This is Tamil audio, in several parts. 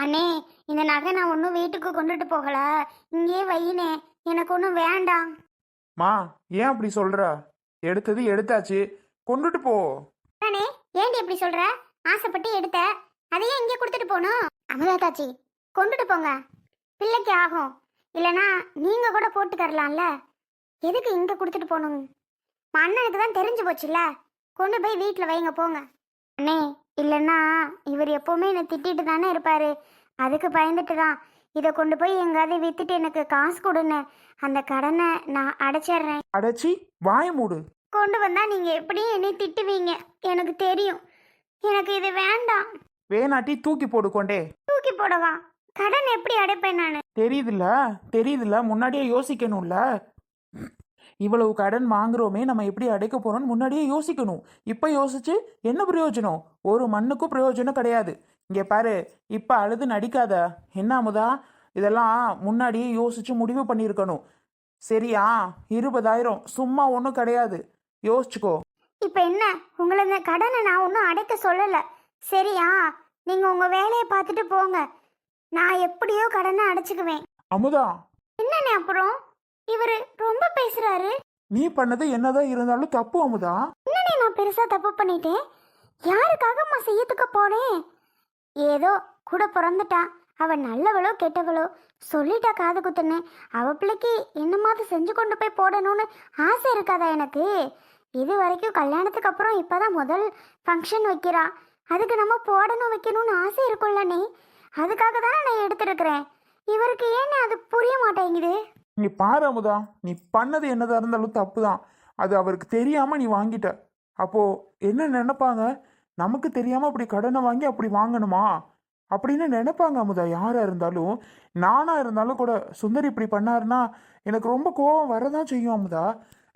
அண்ணே இந்த நகை நான் ஒன்றும் வீட்டுக்கு கொண்டுட்டு போகல. இங்கேயே வையினே எனக்கு ஒன்றும் வேண்டாம். மா ஏன் அப்படி சொல்ற? எடுத்தது எடுத்தாச்சு. கொண்டுட்டு போ. அண்ணே ஏன்டி இப்படி சொல்ற? ஆசைப்பட்டு எடுத்த. அதையே இங்கே கொடுத்துட்டு போகணும். அமுதாத்தாச்சி கொண்டுட்டு போங்க. பிள்ளைக்கு ஆகும். இல்லனா நீங்க கூட போட்டு தரலாம்ல. எதுக்கு இங்க கொடுத்துட்டு போகணும்? அண்ணனுக்கு தான் தெரிஞ்சு போச்சுல்ல. கொண்டு போய் வீட்டில் வைங்க போங்க. அண்ணே இல்லைன்னா இவர் எப்பவுமே என்னை திட்டிட்டு தானே இருப்பாரு. அதுக்கு பயந்துட்டு தான். இதை கொண்டு போய் எங்காவது வித்துட்டு எனக்கு காசு கொடுன்னு. அந்த கடனை நான் அடைச்சிடுறேன். அடைச்சி வாய மூடு. கொண்டு வந்தா நீங்க எப்படியும் என்னை திட்டுவீங்க. எனக்கு தெரியும். எனக்கு இது வேண்டாம். வேணாட்டி தூக்கி போடு கொண்டே. தூக்கி போடவா? கடன் எப்படி அடைப்பேன் நான்? தெரியுதுல்ல தெரியுதுல்ல. முன்னாடியே யோசிக்கணும்ல. இவ்வளவு கடன் வாங்குறோமே நம்ம எப்படி அடைக்க போறோம்னு முன்னாடியே யோசிக்கணும். இப்ப யோசிச்சு என்ன பிரயோஜனம்? ஒரு மண்ணுக்கும் பிரயோஜனம் கிடையாது. இங்க பாரு இப்ப அழுது நடிக்காத. என்ன அமுதா? இதெல்லாம் முன்னாடியே யோசிச்சு முடிவு பண்ணியிருக்கணும். சரியா? இருபதாயிரம். சும்மா ஒன்றும் கிடையாது. யோசிச்சுக்கோ. இப்ப என்ன? உங்களை இந்த கடனை நான் ஒன்றும் அடைக்க சொல்லல. சரியா? நீங்க உங்க வேலையை பார்த்துட்டு போங்க. நான் எப்படியோ கடனை அடைச்சுக்குவேன். அமுதா. என்னண்ணே அப்புறம்? இவர் ரொம்ப பேசுறாரு. நீ பண்ணது என்னதான் இருந்தாலும் தப்பு அமுதா. என்னண்ணே நான் பெருசா தப்பு பண்ணிட்டேன்? யாருக்காகம்மா செய்யத்துக்கு போனேன் ஏதோ கூட பிறந்துட்டா. அவ நல்லவளோ கெட்டவளோ. சொல்லிட்டா காது குத்துன்னு. அவ பிள்ளைக்கு என்னமாவது செஞ்சு கொண்டு போய் போடணும்னு ஆசை இருக்காதா எனக்கு? இது வரைக்கும் கல்யாணத்துக்கு அப்புறம் இப்பதான் முதல் ஃபங்க்ஷன் வைக்கிறா. அதுக்கு நம்ம போடணும் வைக்கணும்னு ஆசை இருக்கும்லண்ணே அதுக்காக தானே நான் எடுத்திருக்கிறேன். இவருக்கு ஏன்னு அது புரிய மாட்டேங்குது? நீ பாரு அமுதா நீ பண்ணது என்னதாக இருந்தாலும் தப்பு தான் அது அவருக்கு தெரியாமல் நீ வாங்கிட்ட. அப்போது என்ன நினைப்பாங்க? நமக்கு தெரியாமல் அப்படி கடனை வாங்கி அப்படி வாங்கணுமா? அப்படின்னு நினைப்பாங்க அமுதா யாராக இருந்தாலும். நானாக இருந்தாலும் கூட சுந்தரி இப்படி பண்ணாருன்னா எனக்கு ரொம்ப கோவம் வரதான் செய்யும் அமுதா.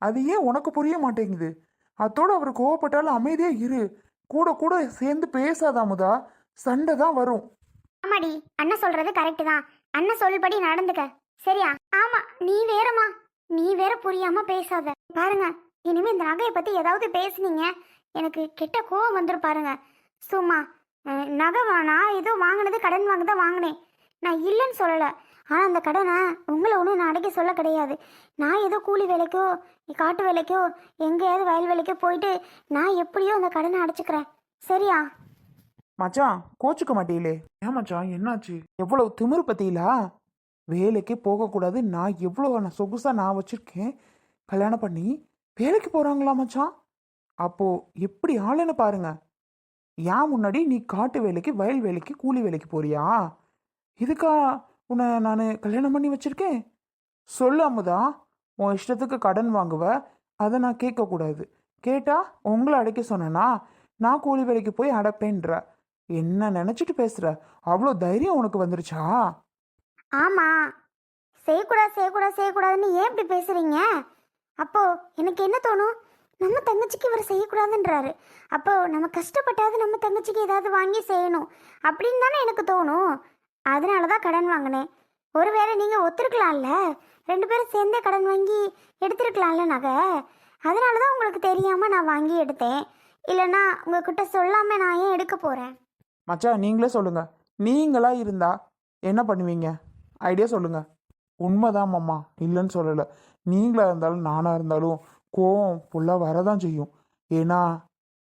அது ஏன் உனக்கு புரிய மாட்டேங்குது? அத்தோடு அவர் கோவப்பட்டாலும் அமைதியாக இரு. கூட கூட சேர்ந்து பேசாத அமுதா சண்டை தான் வரும். ஆமாடி அண்ணன் சொல்றது கரெக்ட் தான். அண்ணன் சொல்படி நடந்துக்க. சரியா? ஆமா நீ வேறமா நீ வேற புரியாம பேசாத. பாருங்க இனிமே இந்த நகையை பத்தி ஏதாவது பேசுனீங்க. எனக்கு கெட்ட கோவம் வந்துடும் பாருங்க. சும்மா நகை நான் ஏதோ வாங்கினது கடன் வாங்க தான் வாங்கினேன். நான் இல்லைன்னு சொல்லலை. ஆனால் அந்த கடனை உங்களை ஒன்றும் நான் அடைக்க சொல்ல கிடையாது. நான் ஏதோ கூலி வேலைக்கோ காட்டு வேலைக்கோ எங்கேயாவது வயல் வேலைக்கோ போயிட்டு நான் எப்படியோ அந்த கடனை அடைச்சிக்கிறேன். சரியா? மச்சான் கோச்சுக்க மாட்டீங்களே. ஏன் மச்சான் என்னாச்சு? எவ்வளவு திமிரு பத்தியிலா? வேலைக்கு போகக்கூடாது. நான் எவ்வளோ நான் சொகுசாக நான் வச்சுருக்கேன். கல்யாணம் பண்ணி வேலைக்கு போகிறாங்களா மச்சான்? அப்போது எப்படி ஆளுன்னு பாருங்க. ஏன் முன்னாடி நீ காட்டு வேலைக்கு வயல் வேலைக்கு கூலி வேலைக்கு போறியா? இதுக்கா உன்னை நான் கல்யாணம் பண்ணி வச்சுருக்கேன்? சொல்லு அமுதா உன் இஷ்டத்துக்கு கடன் வாங்குவ. அதை நான் கேட்கக்கூடாது. கேட்டால் உங்களை அடைக்க சொன்னேன்னா நான் கூலி வேலைக்கு போய் அடைப்பேன்ற. என்ன நினச்சிட்டு பேசுகிற அவ்வளோ தைரியம் உனக்கு வந்துருச்சா? ஆமா. செய்யக்கூடாது செய்யக்கூடாது செய்யக்கூடாதுன்னு ஏன் இப்படி பேசுறீங்க? அப்போ எனக்கு என்ன தோணும்? நம்ம தங்கச்சிக்கு இவர் செய்யக்கூடாதுன்றாரு. அப்போ நம்ம கஷ்டப்பட்டாவது நம்ம தங்கச்சிக்கு ஏதாவது வாங்கி செய்யணும் அப்படின்னு தானே எனக்கு தோணும். அதனால தான் கடன் வாங்கினேன். ஒருவேளை நீங்கள் ஒத்துருக்கலாம்ல? ரெண்டு பேரும் சேர்ந்தே கடன் வாங்கி எடுத்துருக்கலாம்ல நகை? அதனால தான் உங்களுக்கு தெரியாமல் நான் வாங்கி எடுத்தேன். இல்லைன்னா உங்ககிட்ட சொல்லாமல் நான் ஏன் எடுக்க போகிறேன் மச்சா நீங்களே சொல்லுங்கள் நீங்களாக இருந்தால் என்ன பண்ணுவீங்க? ஐடியா சொல்லுங்க. உண்மைதான் மாமா. இல்லைன்னு சொல்லலை. நீங்களா இருந்தாலும் நானா இருந்தாலும் கோவம் ஃபுல்லாக வரதான் செய்யும். ஏன்னா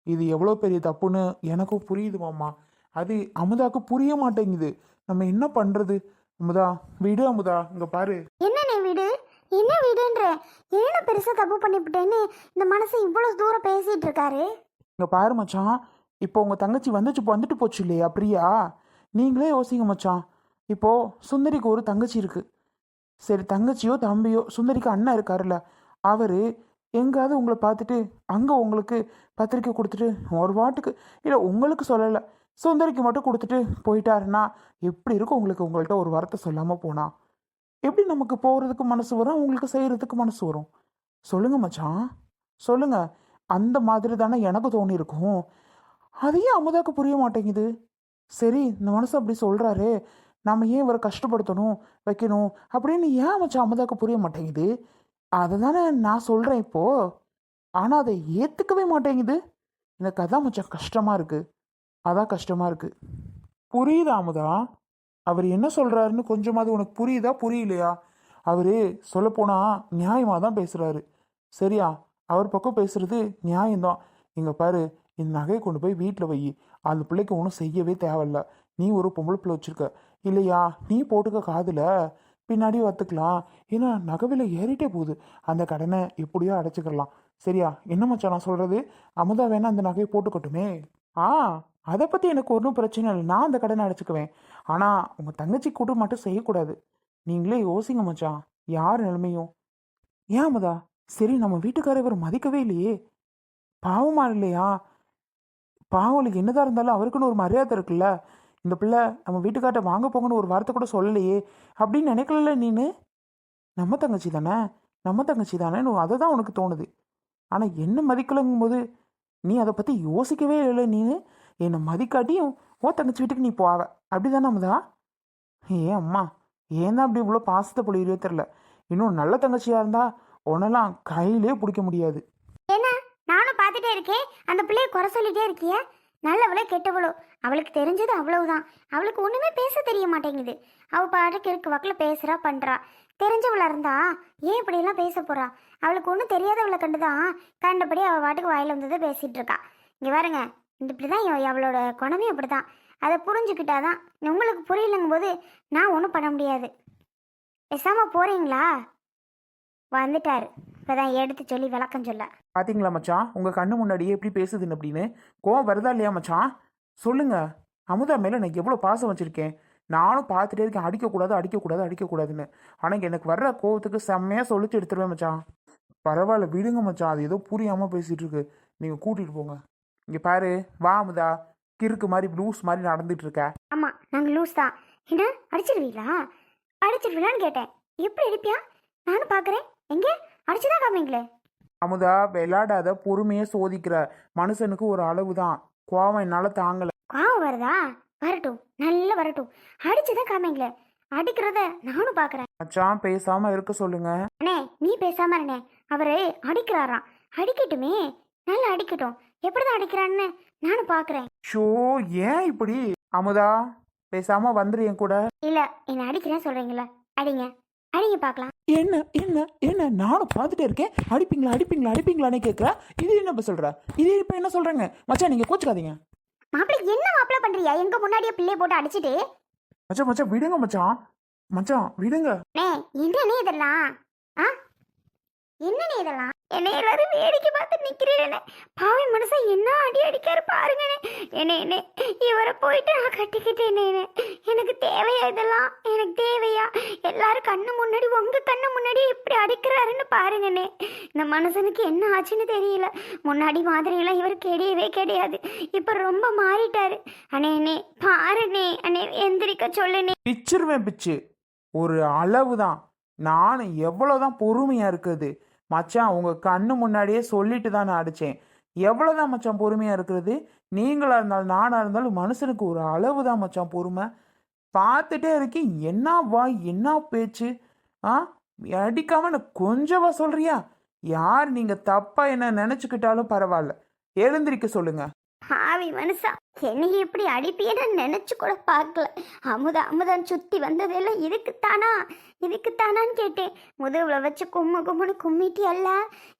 இது எவ்வளோ பெரிய தப்புன்னு எனக்கும் புரியுது மாமா. அது அமுதாக்கு புரிய மாட்டேங்குது. நம்ம என்ன பண்ணுறது அமுதா விடு அமுதா. இங்கே பாரு. என்னண்ணே வீடு? என்ன வீடுன்ற? என்ன பெருசா தப்பு பண்ணிவிட்டேன்னு இந்த மனசு இவ்வளவு தூரம் பேசிட்டு இருக்காரு? இங்க பாரு மச்சான். இப்போ உங்க தங்கச்சி வந்துச்சு வந்துட்டு போச்சு இல்லையா பிரியா? நீங்களே யோசிங்க மச்சான். இப்போது சுந்தரிக்கு ஒரு தங்கச்சி இருக்குது சரி தங்கச்சியோ தம்பியோ சுந்தரிக்கு அண்ணன் இருக்காருல்ல அவர் எங்காவது உங்களை பார்த்துட்டு அங்கே உங்களுக்கு பத்திரிக்கை கொடுத்துட்டு ஒரு வாட்டுக்கு இல்லை உங்களுக்கு சொல்லலை சுந்தரிக்கு மட்டும் கொடுத்துட்டு போயிட்டாருன்னா எப்படி இருக்கும் உங்களுக்கு உங்கள்கிட்ட ஒரு வார்த்தை சொல்லாமல் போனா? எப்படி நமக்கு போகிறதுக்கு மனசு வரும் உங்களுக்கு செய்கிறதுக்கு மனசு வரும்? சொல்லுங்க மச்சான் சொல்லுங்க. அந்த மாதிரி தானே எனக்கு தோணி இருக்கும். அதையும் அமுதாக்கு புரிய மாட்டேங்குது. சரி இந்த மனசு அப்படி சொல்கிறாரு நாம் ஏன் இவரை கஷ்டப்படுத்தணும் வைக்கணும் அப்படின்னு ஏன் மச்சான் அமுதாக்கு புரிய மாட்டேங்குது? அதை தானே நான் சொல்கிறேன் இப்போது ஆனால் அதை ஏற்றுக்கவே மாட்டேங்குது. எனக்கு அதான் மச்சான் கஷ்டமாக இருக்குது அதான் கஷ்டமாக இருக்குது புரியுதா அமுதா? அவர் என்ன சொல்கிறாருன்னு கொஞ்சமாவது உனக்கு புரியுதா? புரியலையா? அவர் சொல்லப்போனால் நியாயமாக தான் பேசுகிறாரு சரியா? அவர் பக்கம் பேசுகிறது நியாயம்தான். இங்கே பாரு இந்த நகையை கொண்டு போய் வீட்டில் வை. அந்த பிள்ளைக்கு ஒன்றும் செய்யவே தேவையில்ல. நீ ஒரு பொம்பளை பிள்ளை வச்சிருக்க. இல்லையா? நீ போட்டுக்க காதில். பின்னாடி வத்துக்கலாம் ஏன்னா நகை ஏறிட்டே போகுது. அந்த கடனை எப்படியோ அடைச்சிக்கலாம் சரியா? என்ன மச்சான் நான் சொல்கிறது அமுதா வேணா அந்த நகையை போட்டுக்கட்டுமே. ஆ அதை பற்றி எனக்கு ஒன்றும் பிரச்சனை இல்லை. நான் அந்த கடனை அடைச்சிக்குவேன். ஆனால் உங்கள் தங்கச்சி கூட மட்டும் செய்யக்கூடாது. நீங்களே யோசிங்க மச்சான். யார் நிலைமையும்? ஏன் அமுதா? சரி நம்ம வீட்டுக்காரர் இவர் மதிக்கவே இல்லையே. பாவமா இல்லையா? பாவலுக்கு என்னதான் இருந்தாலும் அவருக்குன்னு ஒரு மரியாதை இருக்குல்ல? இந்த பிள்ளை நம்ம வீட்டுக்கார்ட்ட வாங்க போங்கன்னு ஒரு வார்த்தை கூட சொல்லலையே. அப்படின்னு நினைக்கல நீனு? நம்ம தங்கச்சி தானே? நம்ம தங்கச்சி தானே அதை தான் உனக்கு தோணுது. ஆனால் என்ன மதிக்கலைங்கும் போது நீ அதை பற்றி யோசிக்கவே இல்லை நீனு? என்னை மதிக்காட்டியும் ஓ தங்கச்சி வீட்டுக்கு நீ போவ. அப்படி தானே அமுதா? ஏ அம்மா ஏன் தான் அப்படி இவ்வளோ பாசத்தை பொழியிறே தெரில இன்னும் நல்ல தங்கச்சியாக இருந்தால் உன்னெல்லாம் கையிலே பிடிக்க முடியாது. இருக்கே? அந்த பிள்ளைய குறை சொல்லிட்டே இருக்கிய? நல்லவளோ கெட்டவளோ. அவளுக்கு தெரிஞ்சது அவ்வளவுதான். அவளுக்கு ஒன்றுமே பேச தெரிய மாட்டேங்குது. அவள் பாட்டுக்கு இருக்கு வாக்கில் பேசுகிறா பண்ணுறா தெரிஞ்சவளா இருந்தா ஏன் இப்படியெல்லாம் பேச போகிறா அவளுக்கு ஒன்றும் தெரியாதவளை கண்டுதான் கண்டபடி அவள் பாட்டுக்கு வாயில் வந்ததை பேசிகிட்டு இருக்கா. இங்கே பாருங்க இந்த இப்படிதான் அவளோட குணமே அப்படிதான். அதை புரிஞ்சுக்கிட்டாதான். உங்களுக்கு புரியலங்கும் போது நான் ஒன்றும் பண்ண முடியாது. பேசாமல் போகிறீங்களா வந்துட்டார். இப்பதான் எடுத்து சொல்லி விளக்கம் சொல்ல. பாத்தீங்களா மச்சான் உங்கள் கண்ணு முன்னாடியே எப்படி பேசுதுன்னு அப்படின்னு. கோவம் வருதா இல்லையா மச்சான் சொல்லுங்க. அமுதா மேலே நான் எவ்வளோ பாசம் வச்சுருக்கேன். நானும் பார்த்துட்டே இருக்கேன். அடிக்கக்கூடாது அடிக்கக்கூடாது அடிக்கக்கூடாதுன்னு. ஆனால் எனக்கு வர்ற கோவத்துக்கு செம்மையாக சொல்லிச்சு எடுத்துருவேன் மச்சான் பரவாயில்ல விடுங்க மச்சான் அது ஏதோ புரியாமல் பேசிகிட்டு இருக்கு. நீங்கள் கூட்டிகிட்டு போங்க. இங்கே பாரு. வா அமுதா. கிறுக்கு மாதிரி ப்ளூஸ் மாதிரி நடந்துட்டு இருக்க. ஆமா நாங்க லூஸ் தான். என்ன? அடிச்சிருவீங்களா? அடிச்சிருவீங்களான்னு கேட்டேன். எப்படி அடிப்பியா? நானும் பாக்குறேன். எங்க? அடிச்சுதான் காமிங்களே. அமுதா விளையாடாத பொறுமையை சோதிக்கிற மனுஷனுக்கு ஒரு அளவு தான் கோவம் என்னால் தாங்கலை. கோவம் வருதா? வரட்டும் நல்லா வரட்டும். அடிச்சுதான் காமிங்களே. அடிக்கிறத நானும் பாக்குறேன். மச்சான் பேசாமல் இருக்க சொல்லுங்க. அண்ணே நீ பேசாம இருண்ணே. அவரு அடிக்கிறாராம். அடிக்கட்டுமே. நல்லா அடிக்கட்டும். எப்படிதான் அடிக்கிறான்னு நானும் பாக்குறேன். ஷோ ஏன் இப்படி? அமுதா பேசாம வந்துரு என் கூட. இல்ல என்ன அடிக்கிறேன்னு சொல்றீங்களா அடிங்க. அடிங்க பார்க்கலாம். என்ன என்ன என்ன? நானும் பார்த்துட்டே இருக்கேன். அடிப்பீங்களா அடிப்பீங்களா அடிப்பீங்களான்னு கேட்குற. இது என்ன இப்ப சொல்ற? இது இப்போ என்ன சொல்றேங்க? மச்சான் நீங்க கோச்சுக்காதீங்க. மாப்பிள்ளை என்ன மாப்பிள்ளை பண்றியா எங்க முன்னாடியே பிள்ளைய போட்டு அடிச்சிட்டு. மச்சான் மச்சான் விடுங்க மச்சான். மச்சான் விடுங்க. என்னண்ணே இதெல்லாம்? ஆ? என்னண்ணே இதெல்லாம்? என்னை எல்லாரும் வேடிக்கை பார்த்து நிக்கிறேன் பாவி மனுஷன் என்ன அடி அடிக்காரு பாருங்கண்ணே என்ன என்ன இவரை போயிட்டு நான் கட்டிக்கிட்டேன் எனக்கு தேவையா இதெல்லாம்? எனக்கு தேவையா? எல்லாரும் கண்ணு முன்னாடி உங்க கண்ணு முன்னாடி இப்படி அடிக்கிறாருன்னு பாருங்கண்ணே. இந்த மனுஷனுக்கு என்ன ஆச்சுன்னு தெரியல. முன்னாடி மாதிரியெல்லாம் இவர் கிடையவே கிடையாது. இப்ப ரொம்ப மாறிட்டாரு. அண்ணே அண்ணே பாருண்ணே. அண்ணே எந்திரிக்க சொல்லுண்ணே. பிச்சிருவேன் பிச்சு. ஒரு அளவு தான் நான் எவ்வளோதான் பொறுமையா இருக்குது மச்சான் உங்கள் கண்ணு முன்னாடியே சொல்லிட்டு தான் நான் எவ்வளோ எவ்வளோதான் மச்சான் பொறுமையாக இருக்கிறது? நீங்களாக இருந்தாலும் நானாக இருந்தாலும் மனுஷனுக்கு ஒரு அளவு தான் மச்சான் பொறுமை. பார்த்துட்டே இருக்கேன். என்ன வா என்ன பேச்சு? ஆ? அடிக்காம நான் கொஞ்சவா சொல்கிறியா யார் நீங்கள் தப்பாக என்ன நினச்சிக்கிட்டாலும் பரவாயில்ல. எழுந்திருக்க சொல்லுங்கள் ஆவி மனுஷா என்னை இப்படி அடிப்பியன்னு நினைச்சு கூட பார்க்கல. அமுதா அமுதன் சுத்தி வந்ததெல்லாம் இதுக்குத்தானா? இதுக்குத்தானான்னு கேட்டேன். முதுகுல வச்சு கும்மு கும்முன்னு கும்மிட்டி அல்ல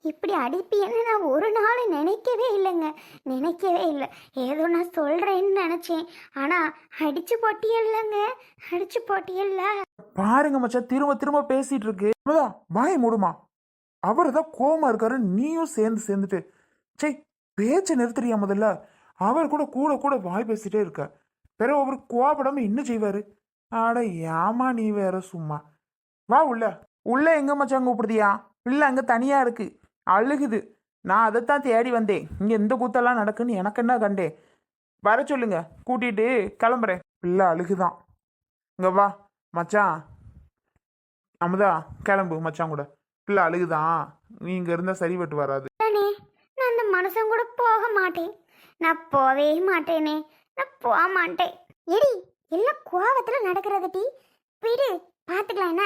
இப்படி அடிப்பியன்னு நான் ஒரு நாள் நினைக்கவே இல்லைங்க. நினைக்கவே இல்லை. ஏதோ நான் சொல்றேன்னு நினைச்சேன். ஆனா அடிச்சு போட்டியல்லங்க. அடிச்சு போட்டியல்ல. பாருங்க மச்சா திரும்ப திரும்ப பேசிட்டு இருக்கு அவ்வளவுதான், வாயை மூடுமா? அவர் தான் கோமா இருக்காரு நீயும் சேர்ந்து சேர்ந்துட்டு. சே பேச்சை நிறுத்துறியா முதல்ல? அவர் கூட கூட கூட வாய் பேசிட்டே இருக்க. பிறகு அவர் கோபப்படாம இன்னும் செய்வாரு? ஆட ஏமா நீ வேற சும்மா. வா உள்ள. உள்ள எங்க மச்சான் கூப்பிடுதியா? பிள்ளை அங்க தனியா இருக்கு. அழுகுது. நான் அதைத்தான் தேடி வந்தேன். இங்க எந்த கூத்தெல்லாம் நடக்குன்னு எனக்கு என்ன கண்டேன் வர சொல்லுங்க. கூட்டிட்டு கிளம்புறேன். பிள்ளை அழுகுதான். இங்க வா மச்சான். அமுதா கிளம்பு மச்சான் கூட. பிள்ளை அழுகுதான். நீ இங்க இருந்தா சரிபட்டு வராது. அண்ணே நான் அந்த மனுஷன் கூட போக மாட்டேன். நான் போவே மாட்டேனே. நான் போக மாட்டேன். எடி எல்லாம் கோவத்தில் நடக்கிறது டி? விடு பார்த்துக்கலாம் என்ன?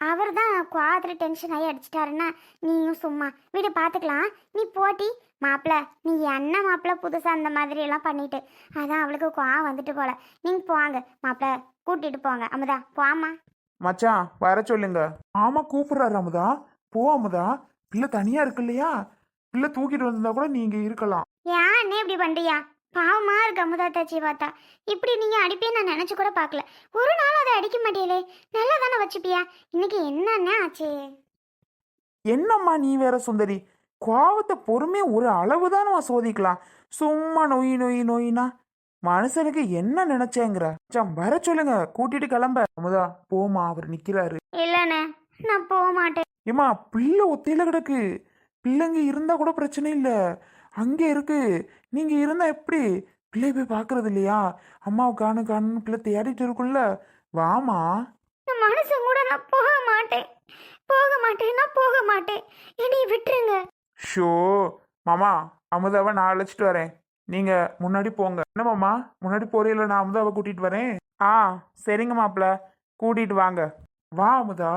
அவர் தான் கோவத்தில் டென்ஷன் ஆகி அடிச்சிட்டாருன்னா நீயும் சும்மா. வீடு பார்த்துக்கலாம் நீ போட்டி மாப்பிள்ள நீ என்ன மாப்பிள்ள புதுசாக அந்த மாதிரி எல்லாம் பண்ணிட்டு? அதான் அவளுக்கு கோவம் வந்துட்டு போல. நீங்கள் போங்க மாப்பிள்ள கூட்டிட்டு போங்க. அமுதா போமா மச்சான் வர சொல்லுங்க. ஆமா கூப்பிடுறாரு அமுதா. போ அமுதா. பிள்ளை தனியா இருக்கு இல்லையா? பிள்ளை தூக்கிட்டு வந்திருந்தா கூட நீங்க இருக்கலாம். ஏன் அண்ணே இப்படி பண்றியா? பாவமா இருக்கு அமுதா தாச்சி பார்த்தா. இப்படி நீங்க அடிப்பே நான் நினைச்சு கூட பார்க்கல. ஒரு நாள் அதை அடிக்க மாட்டீங்களே நல்லா தானே வச்சுப்பியா? இன்னைக்கு என்னண்ணே ஆச்சு? என்னம்மா நீ வேற சுந்தரி? கோவத்தை பொறுமையா ஒரு அளவு தானே சோதிக்கலாம். சும்மா நொய் நொய் நொய்னா. மனுஷனுக்கு என்ன நினைச்சேங்கிற? மச்சான் வர சொல்லுங்க. கூட்டிட்டு கிளம்ப. அமுதா போமா அவர் நிக்கிறாரு. இல்லண்ணே நான் போக மாட்டேன். ஏமா பிள்ளை ஒத்தையில கிடக்கு. பிள்ளைங்க இருந்தா கூட பிரச்சனை இல்லை. அங்கே இருக்கு. நீங்க இருந்தா எப்படி? பிள்ளை போய் பார்க்கறது இல்லையா? அம்மாவை காணு காணுன்னு பிள்ளை தேடிட்டு இருக்குல்ல வாமா மனுஷன் கூட நான் போக மாட்டேன். போக மாட்டேன் நான் போக மாட்டேன். என்னை விட்டுருங்க. ஷோ. மாமா அமுதாவை நான் அழைச்சிட்டு வரேன். நீங்க முன்னாடி போங்க. என்ன மாமா? முன்னாடி போறீங்களா? நான் அமுதாவை கூட்டிட்டு வரேன். ஆ சரிங்க மாப்பிள்ள. கூட்டிட்டு வாங்க. வா அமுதா.